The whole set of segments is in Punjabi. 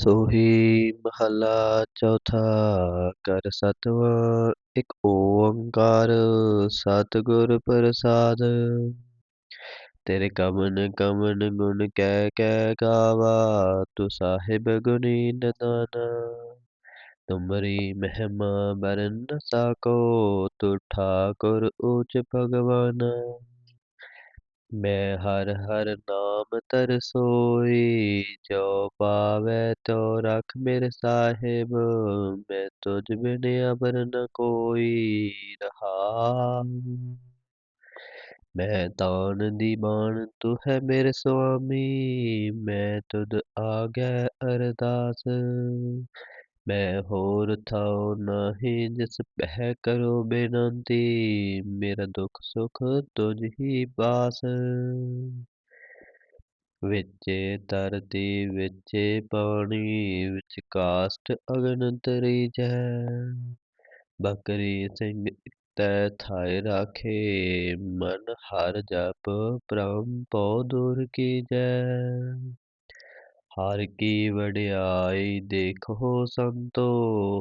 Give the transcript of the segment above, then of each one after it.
ਸੋਹੀ ਮਹੱਲਾ ਚੌਥਾ ਕਰ ਸਤਵਾ ਇੱਕ ਓੰਕਾਰ ਸਤਿਗੁਰ ਪ੍ਰਸਾਦ ਤੇਰੇ ਕਵਨ ਕਵਨ ਗੁਣ ਕਹਿ ਕਹਿ ਗਾਵਾ ਤੂੰ ਸਾਹਿਬ ਗੁਣੀ ਨਿਦਾਨਾ ਤੁਮਰੀ ਮਹਿਮਾ ਬਰਨ ਸਾਕੋ ਤੂੰ ਠਾਕੁਰ ਊਚ ਭਗਵਾਨ ਮੈਂ ਹਰ ਹਰ ਨਾਮ ਤਰਸੋਈ, ਜੋ ਪਾਵੈ ਤੋ ਰਖ ਮੇਰੇ ਸਾਹਿਬ, ਮੈਂ ਤੁਝ ਬਿਨ ਅਵਰ ਨ ਕੋਈ ਰਹਾਉ ਮੈਂ ਤਾਣ ਦੀ ਬਾਣ ਤੂੰ ਹੈ ਮੇਰੇ ਸੁਆਮੀ, ਮੈਂ ਤੁਧ ਆਗੈ ਅਰਦਾਸ। ਮੈਂ ਹੋਰ ਥਾਉ ਨਾਹੀ ਜਿਸ ਪਹਿ ਕਰੋ ਬੇਨਤੀ, ਮੇਰਾ ਦੁਖ ਸੁਖ ਤੁਝ ਹੀ ਬਾਸ ਵਿੱਚੇ ਧਰਤੀ ਵਿੱਚੇ ਪਾਣੀ, ਵਿੱਚ ਕਾਸ਼ਟ ਅਗਨ ਤਰੀਜੈ ਬਕਰੀ ਸਿੰਘ ਤੈ ਥਾਇ ਰਾਖੇ, ਮਨ ਹਰ ਜਪ ਪ੍ਰਮ ਪਉ ਕੀ ਜੈ। ਹਰ ਕੀ ਵਡਿਆਈ ਦੇਖੋ ਸੰਤੋ,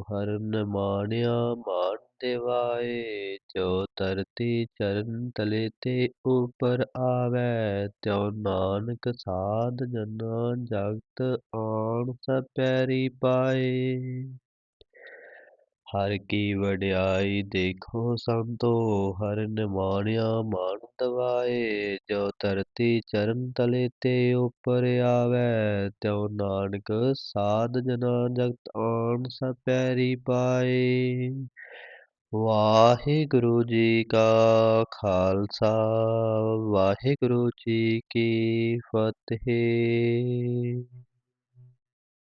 ਹਰ ਨਿਮਾਣਿਆ ਮਾਨ ਦਿਵਾਏ, ਜੋ ਧਰਤੀ ਚਰਨ ਤਲੇ ਤੇ ਉਪਰ ਆਵੈ, ਤਿਉ ਨਾਨਕ ਸਾਧ ਜਨਾ ਜਗਤ ਆਣ ਸਭ ਪੈਰੀ ਪਾਏ। ਹਰ ਕੀ ਵਡਿਆਈ ਦੇਖੋ ਸੰਤੋ, ਹਰ ਨਿਮਾਣਿਆ ਮਾਨ ਦਵਾਏ, ਜੋ ਧਰਤੀ ਚਰਨ ਤਲੇ ਤੇ ਉਪਰ ਆਵੈ, ਤਿਉ ਨਾਨਕ ਸਾਧ ਜਨਾ ਜਗਤ ਆਣ ਸਭ ਪੈਰੀ ਪਾਏ। ਵਾਹਿਗੁਰੂ ਜੀ ਕਾ ਖਾਲਸਾ, ਵਾਹਿਗੁਰੂ ਜੀ ਕੀ ਫਤਿਹ।